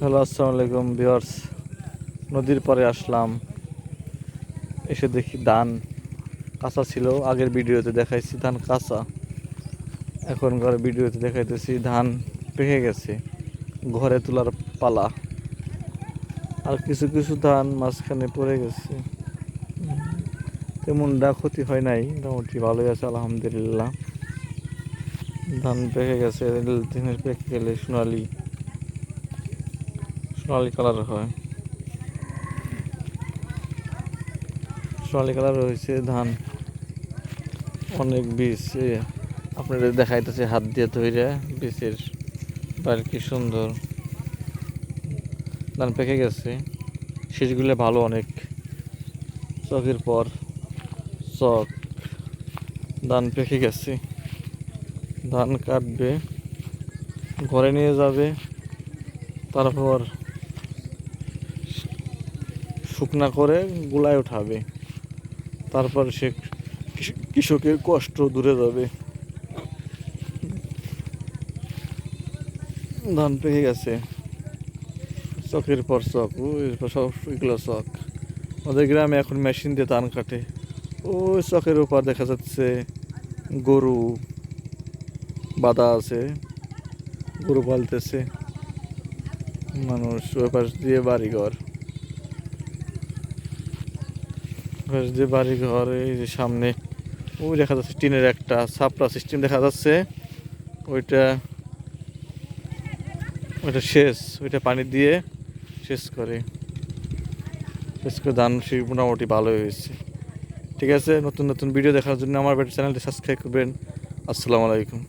Hello, আসসালামু আলাইকুম viewers. নদীর পরে আসলাম। এসে দেখি ধান কাঁচা ছিল। আগের ভিডিওতে দেখাইছি ধান কাঁচা। এখনকার ভিডিওতে দেখাইতেছি ধান পেকে গেছে ঘরে তোলার পালা। আর কিছু কিছু ধান মাঝখানে পড়ে গেছে। তেমনটা ক্ষতি হয় নাই। মোটামুটি ভালোই আছে, আলহামদুলিল্লাহ। ধান পেকে গেছে পেকে গেলে সোনালি। সোনালি কালার হয়। সোনালি কালার হয়েছে ধান। অনেক বীজ আপনাদের দেখাইতেছে হাত দিয়ে তৈরি বীজের। বাইরে কি সুন্দর। ধান পেকে গেছে। শীষগুলো ভালো অনেক। চকের পর চক ধান পেকে গেছে। ধান কাটবে। ঘরে নিয়ে যাবে। তারপর শুকনা করে গুলায় উঠাবে তারপর সে কৃষকের কষ্ট দূরে যাবে। ধান পেকে গেছে। চকের পর চক, ওই সব এগুলো চক। আমাদের গ্রামে এখন মেশিন দিয়ে ধান কাটে। ওই চকের উপর দেখা যাচ্ছে গরু বাঁধা আছে। গরু পালতেছে। মানুষ ওই পাশ দিয়ে বাড়িঘর। পাশ দিয়ে বাড়িঘর, এই যে সামনে, ওই দেখা যাচ্ছে টিনের একটা ছাপড়া সিস্টেম দেখা যাচ্ছে। ওইটা ওইটা শেষ, ওইটা পানি দিয়ে শেষ করে। শেষ করে ধান মোটামুটি ভালো হয়েছে ঠিক আছে, নতুন নতুন ভিডিও দেখার জন্য আমার চ্যানেলটি সাবস্ক্রাইব করবেন। আসসালামু আলাইকুম।